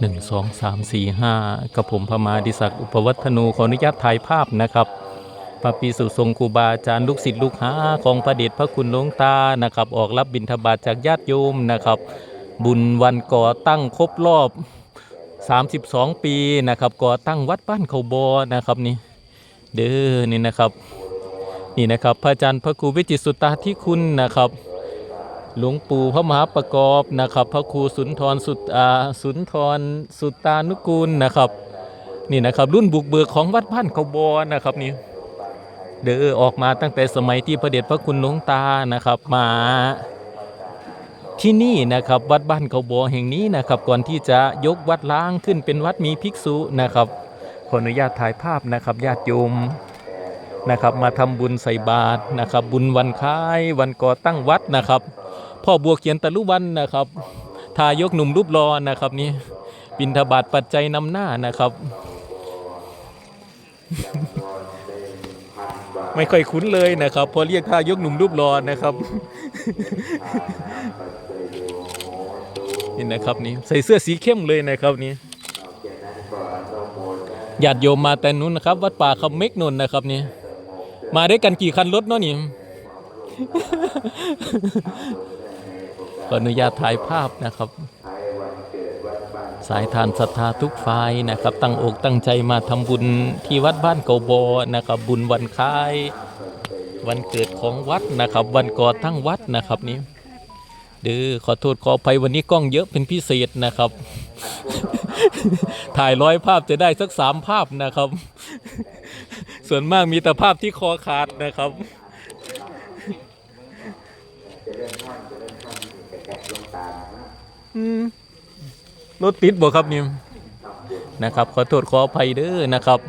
หนึ่งสองสามสี่ห้ากับผมพมาดิศักดิ์อุปวัฒนูขออนุญาตถ่ายภาพนะครับพระปีสุทรงครูบาอาจารย์ลูกศิษย์ลูกหาของพระเดชพระคุณหลวงตานะครับ ออกรับบิณฑบาตจากญาติโยมนะครับ บุญวันก่อตั้งครบรอบ 32 ปีนะครับ ก่อตั้งวัดบ้านเขาบอนะครับนี่เด้อนี่นะครับ นี่นะครับพระอาจารย์พระครูวิจิตสุตตาที่คุณนะครับ หลวงปู่พระมหาประกอบนะครับ พระครูสุนทรสุตอาสุนทรสุตตานุกูลนะครับ นี่นะครับรุ่นบุกเบิกของวัดบ้านเขาบอนะครับนี่เดอออกมาตั้งแต่สมัยที่พระเดชพระคุณหลวงตานะครับมาที่นี่นะครับวัดบ้านเขาบอแห่งนี้นะครับ ก่อนที่จะยกวัดล้างขึ้นเป็นวัดมีภิกษุนะครับขออนุญาตถ่ายภาพนะครับญาติโยมนะครับมาทำบุญใส่บาตรนะครับ บุญวันคล้ายวันก่อตั้งวัดนะครับ พ่อบัวเขียนตะลุวันนะครับทายกหนุ่มรูปรอนะครับนี่บินทบาทปัจจัยนำหน้านะครับ ไม่ค่อยคุ้นเลยนะครับ พอเรียกทายกหนุ่มรูปรอนะครับนี่นะครับนี่ใส่เสื้อสีเข้มเลยนะครับนี่ญาติโยมมาแต่นู้นนะครับ วัดป่าคำเมกนนนะครับนี่มาด้วยกันกี่คันรถเนาะนี่ ขออนุญาตถ่ายภาพนะครับ สายทานศรัทธาทุกฝ่ายนะครับ ตั้งอกตั้งใจมาทำบุญที่วัดบ้านเกาบอนะครับ บุญวันคล้าย วันเกิดของวัดนะครับ วันก่อตั้งวัดนะครับนี่เด้อขอโทษขออภัยวันนี้กล้องเยอะเป็นพิเศษนะครับ ถ่ายร้อยภาพจะได้สักสามภาพนะครับ ส่วนมากมีแต่ภาพที่คอขาดนะครับ อืม รถติดบ่ครับนี่นะครับขอโทษขออภัยเด้อนะครับ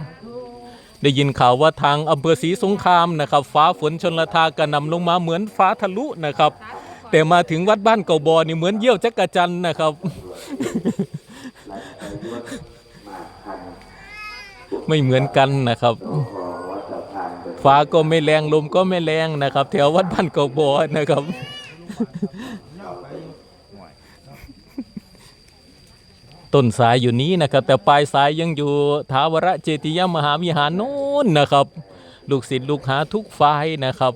ได้ยินข่าวว่าทางอำเภอศรีสงครามนะครับ ฟ้าฝนชนละทากระนำลงมาเหมือนฟ้าทะลุนะครับ แต่มาถึงวัดบ้านเก่าบอนี่เหมือนเยี่ยวจักรจันนะครับ ไม่เหมือนกันนะครับ ฟ้าก็ไม่แรงลมก็ไม่แรงนะครับ แถววัดบ้านเก่าบอนะครับ ต้นสายอยู่นี้นะครับ แต่ปลายสายยังอยู่ทาวรเจติยมหาวิหารโน้นนะครับ ลูกศิษย์ลูกหาทุกฝ่ายนะครับ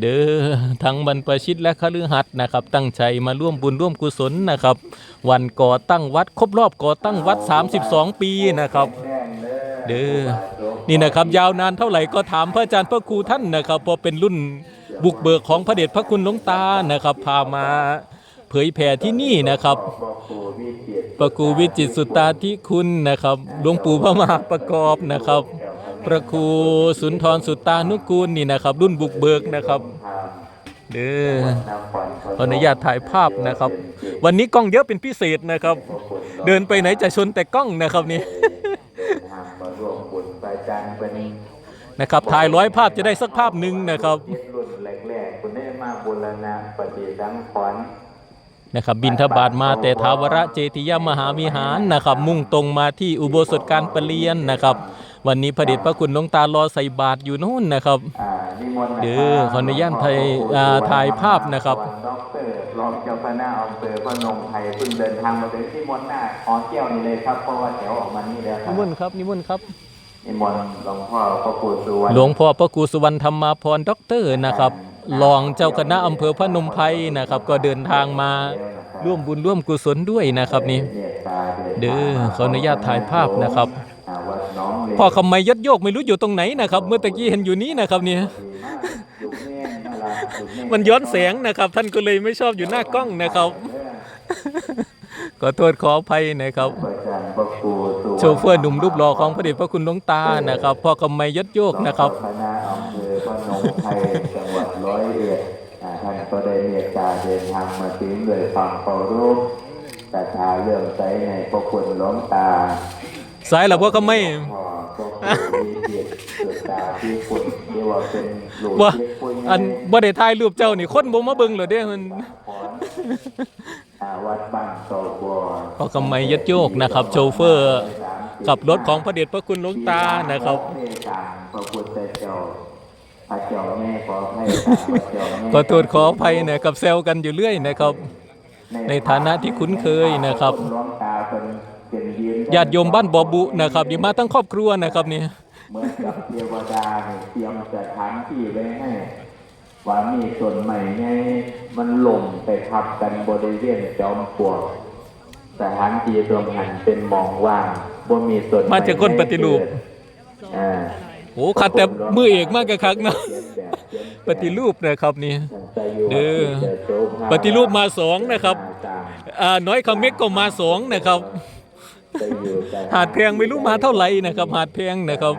เด้อทั้งบรรพชิตและคฤหัสถ์นะครับ ตั้งใจมาร่วมบุญร่วมกุศลนะครับ วันก่อตั้งวัดครบรอบก่อตั้งวัด 32 ปีนะครับ เด้อนี่นะครับยาวนานเท่าไหร่ก็ถามพระอาจารย์พระครูท่านนะครับพอเป็นรุ่นบุกเบิกของพระเดชพระคุณหลวงตานะครับ พามา เผยแผ่ที่นี่นะครับพระครูวิจิตสุตาธิคุณนะครับหลวงปู่พระมหาประกอบนะครับ พระครูสุนทรสุตานุกูลนี่นะครับ รุ่นบุกเบิกนะครับเด้อขออนุญาตถ่ายภาพนะครับ วันนี้กล้องเยอะเป็นพิเศษนะครับ เดินไปไหนจะชนแต่กล้องนะครับนี่นเป็นนะครับถ่ายร้อยภาพจะได้สักภาพหนึ่งนะครับรุ่นแรกๆคุณได้มาบูรณะปฏิสังขรณ์ นะครับบินทบาทมาแต่ท้าวรเจติยมหาวิหารนะครับ มุ่งตรงมาที่อุโบสถการประเรียนนะครับ วันนี้พระเดชพระคุณหลวงตารอใส่บาตรอยู่นู่นนะครับอ่านิมนต์นะเด้อขออนุญาตถ่ายอ่าถ่ายภาพนะครับดอกเตอร์รองเจ้าคณะอำเภอพนมไทยเพิ่งเดินทางมาถึงที่มนต์หน้าขอเที่ยวนี่เลยครับเพราะว่าแถวออกมานี่แล้วครันิบมนต์ครับนิมนต์ครับนิมนต์หลวงพ่อพระครูสุวรรณหลวงพ่อพระครูสุวรรณธรรมาพรด็อกเตอร์นะครับ รองเจ้าคณะอำเภอพนมไพรนะครับ ก็เดินทางมาร่วมบุญร่วมกุศลด้วยนะครับนี่เมตตาเด้อขออนุญาตถ่ายภาพนะครับพ่อคำไมยัดโยกไม่รู้อยู่ตรงไหนนะครับ เมื่อตะกี้เห็นอยู่นี้นะครับเนี่ยมันย้อนแสงนะครับ ท่านก็เลยไม่ชอบอยู่หน้ากล้องนะครับ ขอโทษขออภัยนะครับ โชเฟอร์หนุ่มรูปหล่อของพระเดชพระคุณหลวงตานะครับพ่อคำไมยัดโยกนะครับ ก็ได้เมตตาเดินทางมาถึงโดยความเคารพศรัทธาเลื่อมใสในพระคุณหลวงตาสายหลับพ่อคำไมพ่อก็คือมีเกียรติสุดตาที่คุณเรียกว่าเป็นหลวงว่าเล็กปุ้ยอันบ่ได้ถ่ายรูปเจ้านี่คนบ่มาเบิ่งเหรอเด้มัน ขอนอ่าวัดบ้านโตบัวพ่อคำไมยัดโยกนะครับโชเฟอร์ขับรถของพระเดชพระคุณหลวงตานะครับ เมตตาพระพุทธเจ้าพ ระเจ้าแม่ขอให้ตาพระเจ้าแม่ขอโทษขออภัยนะครับแซวกันอยู่เรื่อยนะครับ ในฐานะที่คุ้นเคยนะครับ หลวงตาเป็นเป็นยืนญาติโยมบ้านบ่อบุนะครับนี่มาทั้งครอบครัวนะครับนี่ เหมือนกับเทวดาเนี่ยเตรียมสถานที่ไว้ให้ ว่ามีส่วนใหม่ไงมันหล่มไปทับกันบริเวณจอมปลวกสถานที่ตรงนั้นเป็นหมองว่างบ่มีส่วนไหมาจากคนปฏิรูป อ่า โอ้ขัดแต่มือเอกมากกะคักเนาะเขียนแบบเขียนปฏิรูปนะครับนี่แต่อยู่เด้อที่จะโสภาปฏิรูปมาสองนะครับต่างอ่าน้อยคำเม็กก็มาสองนะครับๆจะอยู่แต่หาดแพงไม่รู้มาเท่าไหร่นะครับ หาดแพงนะครับ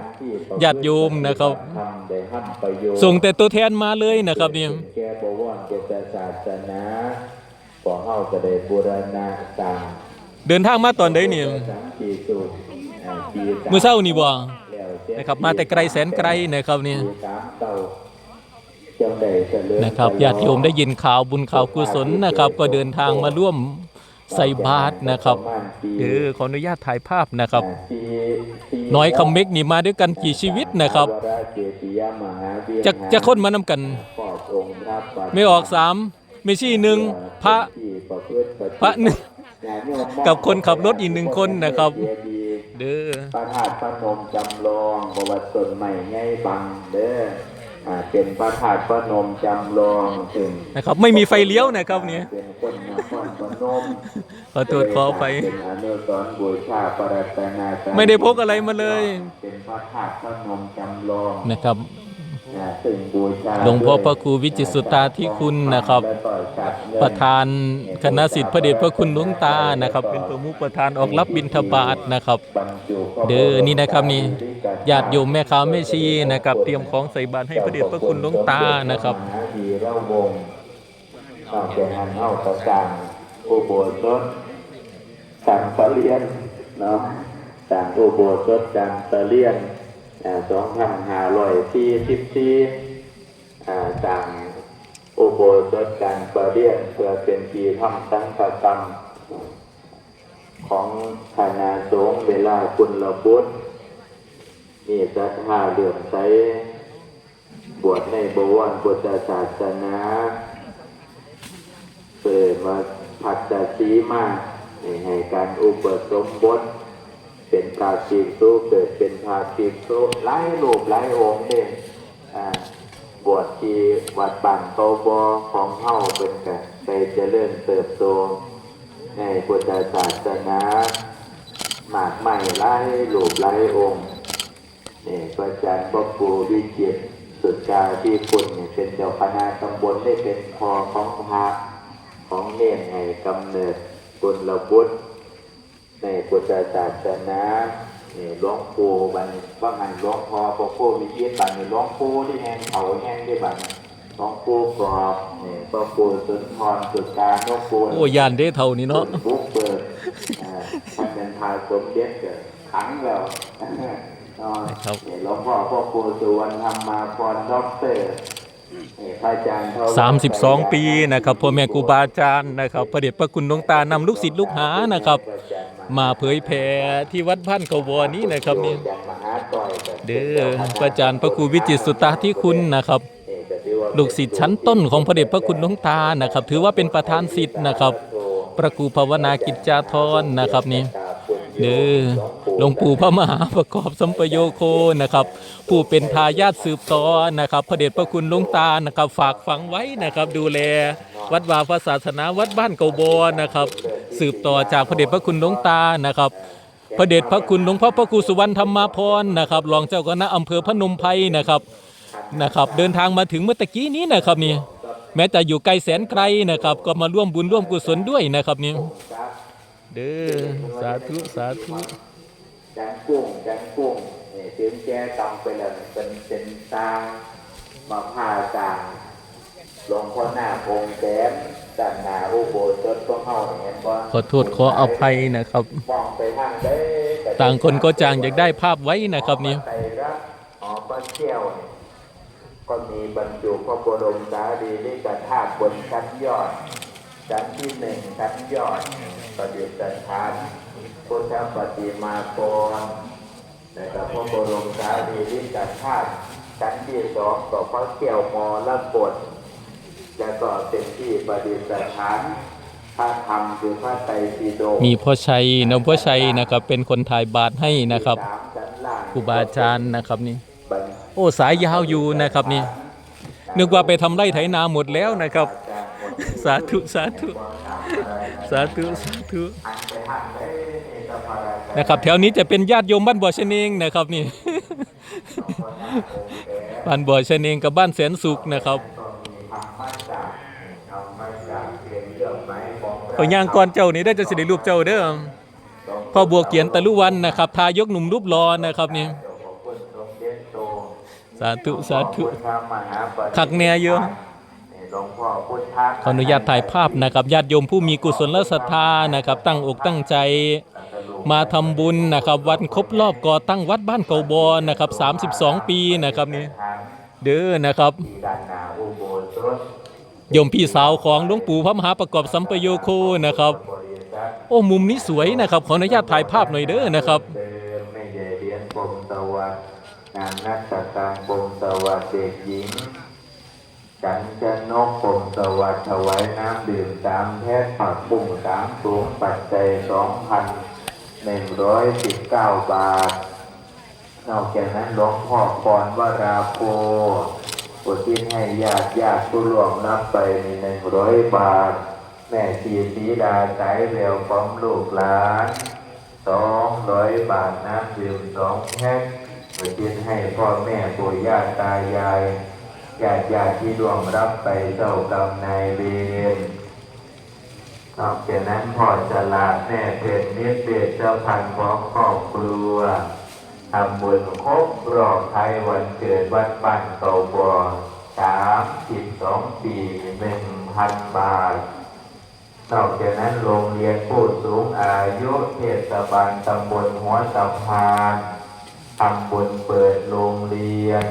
ญาติโยมนะครับทำได้ทำประโยชน์ส่งแต่ตัวแทนมาเลยนะครับนี่แก้บวรเกษศาสนาขอเฮาก็ได้บูรณะสร้างเดินทางมาตอนใดนี่สามปีสุขอ่าปีสมื้อเช้านี่บ่แล้วเจ็ด นะครับมาแต่ไกลแสนไกลนะครับนี่ปีสามเก้าจังได้เจริญนะครับญาติโยมได้ยินข่าวบุญข่าวกุศลนะครับ ก็เดินทางมาร่วมใส่บาตรนะครับเออขออนุญาตถ่ายภาพนะครับปีปีน้อยคำเม็กนี่มาด้วยกันกี่ชีวิตนะครับวราเจติยมหาวิหารจะจะคนมานำกันขอบองค์พระบาทไม่ออกสามไม่ชี้หนึ่งพระที่ประพฤติปฏิพระหนึ่งญาติโยมกับคนขับรถอีกหนึ่งคนนะครับ เจดีย์เด้อพระธาตุพระนมจำลองประวัติส่วนใหม่ไงบังเด้ออ่าเป็นพระธาตุพระนมจำลองถึงนะครับไม่มีไฟเลี้ยวนะครับเนี่ยเป็นคนนครพนมขอโทษขอไปเป็นอนุสรณ์บูชาปรัตนาการไม่ได้พกอะไรมาเลย เป็นพระธาตุพระนมจำลองนะครับอ่าซึ่งบูชา หลวงพ่อพระครูวิจิตรสุตตาธิคุณนะครับและก็จัดเงินประธานคณะสิทธิพระเดชพระคุณหลวงตานะครับ เป็นประมุขประธานออกรับบิณฑบาตนะครับบรรจุพระเด้อนี่นะครับนี่ญาติโยมแม่ค้าแม่ชีนะครับ เตรียมของใส่บาตรให้พระเดชพระคุณหลวงตานะครับมหาวีระวงศ์นอกจากนั้นเอาประสร้างอุโบสถสั่งปะเลียนเนาะสั่งอุโบสถสั่งปะเลียน สองพันห้าร้อยสี่สิบสี่สั่งอุโบสถสั่งปะเลียนเพื่อเป็นปีทำสังฆกรรม ของคณะสงฆ์เวลาคุณระบุตรมีศรัทธาเหลื่อมใสบวชในบวรพุทธศาสนาเปิดมาผัดจสีมาให้การอุปสมบท เป็นภาคิกสุเกิดเป็นภาคิกสุหลายรูปหลายองค์เด่นอ่าบวชที่วัดบันโตบอของเฮาเป็นกันไปเจริญเติบโตในพุทธศาสนาหมากใหม่ไล่หลูปไล่องค์นี่พระอาจารย์พ่อครูวิจิตสุดกาที่คุณเนี่ยเป็นเจ้าคณะตำบลได้เป็นพอของพระของเนรให้กำเนิดบุญระบุตร ในพุทธศาสนานี่หลวงปู่บัดนว่างันหลวงพ่อพ่อครูวิจิตรบัดนหลวงปู่ที่แห่งเขาแห่งที่บัดนหลวงปู่กรอบนี่พ่อครูสุนทรสุดกาหลวงปู่โอ้ยานเด้เท่านี้เนาะบุกเปิดอ่าท่านเป็นพายสมเด็จเกิดขังแล้วนอนครับเห็นหลวงพ่อพ่อครูสุวรรณธรรมมาพรด็อกเตอร์ 32 ปีนะครับพ่อแม่ครูบาอาจารย์นะครับพระเดชพระคุณหลวงตานำลูกศิษย์ลูกหานะครับ มาเผยแผ่ที่วัดพันกวรนี้นะครับนี่เด้อพระอาจารย์พระครูวิจิตรสุตตาที่คุณนะครับ ลูกศิษย์ชั้นต้นของพระเดชพระคุณหลวงตานะครับ ถือว่าเป็นประธานศิษย์นะครับ พระครูภาวนากิจจาธรนะครับนี่ เด้อหลวงปู่พระมหาประกอบสัมปโยโคนะครับผู้เป็นทายาทสืบต่อนะครับพระเดชพระคุณหลวงตานะครับฝากฝังไว้นะครับดูแลวัดวาพระศาสนาวัดบ้านเกาบอนะครับ สืบต่อจากพระเดชพระคุณหลวงตานะครับพระเดชพระคุณหลวงพ่อพระครูสุวรรณธรรมาพรนะครับรองเจ้าคณะอำเภอพนมไพรนะครับนะครับ เดินทางมาถึงเมื่อตะกี้นี้นะครับนี่แม้จะอยู่ไกลแสนไกลนะครับ ก็มาร่วมบุญร่วมกุศลด้วยนะครับนี่ เด้อสาธุสาธุจันกุ้งจันกุ้งเนี่ยถึงแกตำไปแล้วเป็นเป็นตางมาผ่าจางหลวงพ่อหน้าองค์แสนด้านหน้าอุโบสถก็เข้าอย่างเงี้ยว่าขอโทษขออภัยนะครับมองไปทางใดก็ต่างคนก็จางอยากได้ภาพไว้นะครับนี่ไตรรัตน์หอพระเที่ยวเนี่ยก็มีบรรจุพระบรมสารีริกธาตุบนชั้นยอดชั้นที่หนึ่งชั้นยอด ประดิษฐานพุทธปฏิมากรนะครับพระบรมสารีริกธาตุชั้นที่สองต่อพระเกี่ยวมอละกดแล้วก็เป็นที่ประดิษฐานพระธรรมคือพระไตรปิฎกมีพ่อชัยนะพ่อชัยนะครับ เป็นคนถ่ายบาทให้นะครับสามชั้นล่างครูบาอาจารย์นะครับนี่ โอ้สายยาวอยู่นะครับนี่นึกว่าไปทำไร่ไถนาหมดแล้วนะครับ สาธุ สาธุ สาธุสาธุนะครับ แถวนี้จะเป็นญาติโยมบ้านบ่อชะเนงนะครับนี่บ้านบ่อชะเนงกับบ้านแสนสุขนะครับเอาย่างก่อนเจ้านี่ได้จะสิได้รูปเจ้าเด้อพ่อบัวเกียนตะลุวันนะครับ ทายกหนุ่มรูปรอนะครับนี่สาธุสาธุคักแน่เยอะ ขออนุญาตถ่ายภาพนะครับญาติโยมผู้มีกุศลศรัทธานะครับ ตั้งอกตั้งใจมาทำบุญนะครับ วันครบรอบก่อตั้งวัดบ้านเก่าบอนะครับ 32 ปีนะครับนี่เด้อนะครับที่ด้านหน้าอุโบสถโยมพี่สาวของหลวงปู่พระมหาประกอบสัมปโยโคนะครับบริษัทโอ้มุมนี้สวยนะครับ ขออนุญาตถ่ายภาพหน่อยเด้อนะครับเดิมไม่ใช่เรียนปมสวัสดิ์นางนักตตางปมสวัสดิ์เด็กหญิง กันจะนกปมสวัสดิ์ถวายน้ำดื่มสามแพ็คผักบุ้งสามถุงปัจจัยสองพันหนึ่งร้อยสิบเก้าบาท นอกจากนั้นหลวงพ่อพรวราโพอุทิศให้ญาติญาติผู้ร่วงรับไปในหนึ่งร้อยบาท แม่ชีสีดาสายเร็วพร้อมลูกหลานสองร้อยบาทน้ำดื่มสองแพ็คอุทิศให้พ่อแม่ปู่ย่าตายาย ญาติญาติที่ร่วงรับไปเจ้ากรรมนายเวรนอกจากนั้นพ่อฉลาแม่เพชรนิดเดชเจ้าพันธ์ของครอบครัวทำบุญครบรอบไทยวันเกิดวัดบ้านเก่าบัวสามสิบสองปีหนึ่งพันบาท นอกจากนั้นโรงเรียนผู้สูงอายุเทศบาลตำบลหัวสะพานทำบุญเปิดโรงเรียน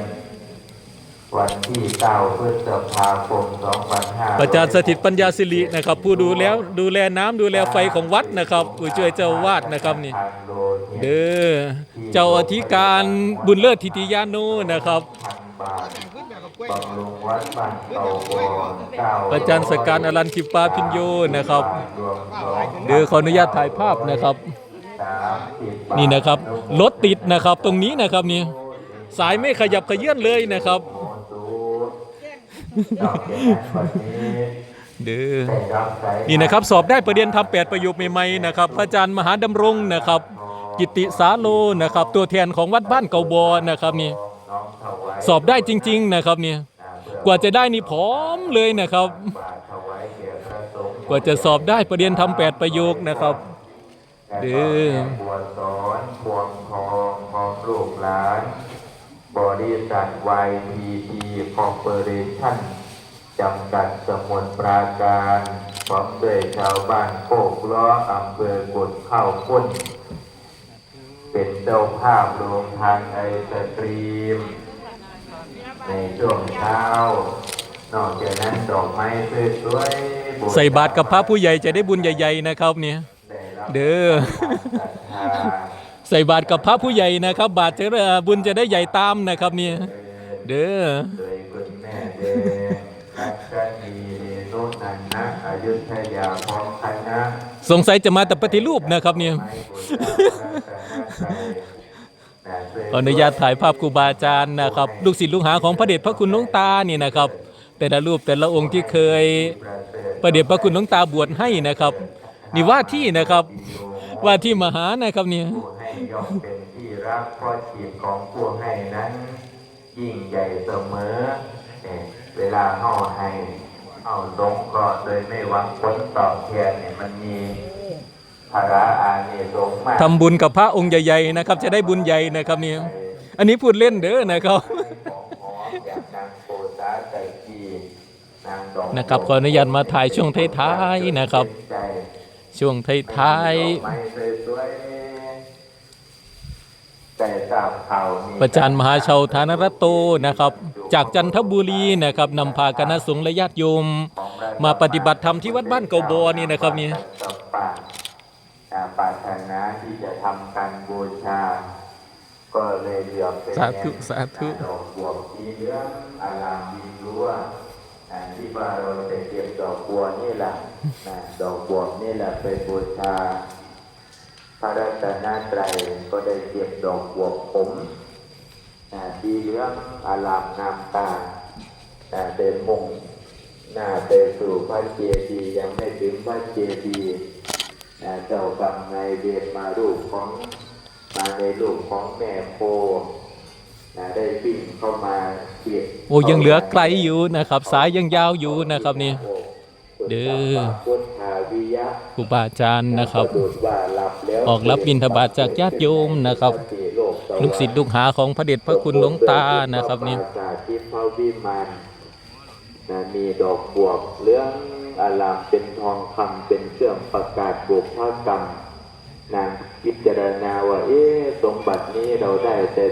วันที่9พฤษภาคม2500อาจารย์สถิตปัญญาสิรินะครับ ผู้ดูแล้วดูแลน้ำดูแลไฟของวัดนะครับผู้ช่วยเจ้าอาวาดนะครับนี่เด้อเจ้าอธิการบุญเลิศทิติยาโนนะครับ บำรุงวัดบ้านเก่าบ่อเก้าอาจารย์สการอรันคิปาพิญโยนะครับ รวมสองเดี๋ยวขออนุญาตถ่ายภาพนะครับ สามสิบบาทนี่นะครับรถติดนะครับตรงนี้นะครับนี่สายไม่ขยับขยื่นเลยนะครับ เด้อได้รับสายนี่นะครับสอบได้ประเด็นทำแปดประโยคใหม่ๆนะครับ พระอาจารย์มหาดำรงนะครับ กิติสาโลนะครับ ตัวแทนของวัดบ้านเกาบอนะครับนี่น้องถวายสอบได้จริง ๆนะครับนี่กว่าจะได้นี่พร้อมเลยนะครับบาทถวายแก่พระสงฆ์กว่าจะสอบได้ประเด็นทำแปดประโยคนะครับเด้อบวชสอนพวงทองพร้อมลูกหลาน บริษัท YPP Corporation จำกัดสมุนปราการพร้อมด้วยชาวบ้านโคกล้ออำเภอกุดเข้าพุ่น เป็นเจ้าภาพโรงทานไอศกรีม ในช่วงเช้า นอกจากนั้นดอกไม้สวยๆบูชใส่บาตรกับพระผู้ใหญ่จะได้บุญใหญ่ ๆ นะครับเนี่ยได้รับเด้อศรัทธา ใส่บาตรกับพระผู้ใหญ่นะครับ บาตรจะได้บุญจะได้ใหญ่ตามนะครับเนี่ยเด้อสงสัยจะมาแต่ปฏิรูปนะครับเนี่ยอนุญาตถ่ายภาพครูบาอาจารย์นะครับ ลูกศิษย์ลูกหาของพระเดชพระคุณหลวงตานี่นะครับ แต่ละรูปแต่ละองค์ที่เคยพระเดชพระคุณหลวงตาบวชให้นะครับ นี่ว่าที่นะครับ ว่าที่มหานะครับเนี่ย ย่อมเป็นที่รักเพราะจิตของผู้ให้นั้น ยิ่งใหญ่เสมอเนี่ยเวลาเฮาให้เอาลงก็โดยไม่หวังผลตอบแทนเนี่ยมันมีภาระอานิสงส์มากทำบุญกับพระองค์ใหญ่ๆนะครับ จะได้บุญใหญ่นะครับเนี่ยอันนี้พูดเล่นเด้อนะครับของหอมอย่างนางโปตาไก่กีนางดอกนะครับขออนุญาตมาถ่ายช่วงท้ายๆนะครับใจช่วงท้ายดอกไม้สวยๆแต่ทราบข่าวมี ๆ ประจานมหาชาวธานรัตโตนะครับ จากจันทบุรีนะครับนำพาคณะสงฆ์และญาติโยม มาปฏิบัติธรรมที่วัดบ้านเกาบอนี่นะครับนี่ต่อปากอ่าปรารถนาที่จะทำการบูชา ก็เลยเลือกเป็นสาธุสาธุดอกบวบสีเหลืองอารามดีรั้วอ่าที่ว่าเราจะเก็บดอกบัวนี่แหละนะดอกบัวนี่แหละไปบูชา พระรัตนตรัยก็ได้เก็บดอกบัวผมอ่าสีเหลืองอารามงามตาอ่าเดินมงหน้าไปสู่พระเจดีย์ยังไม่ถึงพระเจดีย์อ่าเจ้ากรรมนายเวรมารูปของมาในรูปของแม่โพนะได้วิ่งเข้ามาเก็บโอ้ยังเหลือไกลอยู่นะครับ สายยังยาวอยู่นะครับนี่เด้อพุทธาวิยะครูบาอาจารย์นะครับสดุดว่าหลับแล้ว ออกรับบิณฑบาตจากญาติโยมนะครับ ลูกศิษย์ลูกหาของพระเดชพระคุณหลวงตานะครับนี่มีดอกบวกเหลืองอาลามเป็นทองคำเป็นเครื่องประกาศบุพกรรมนางพิจารณาว่าเอ๊สมบัตินี้เราได้แต่ใด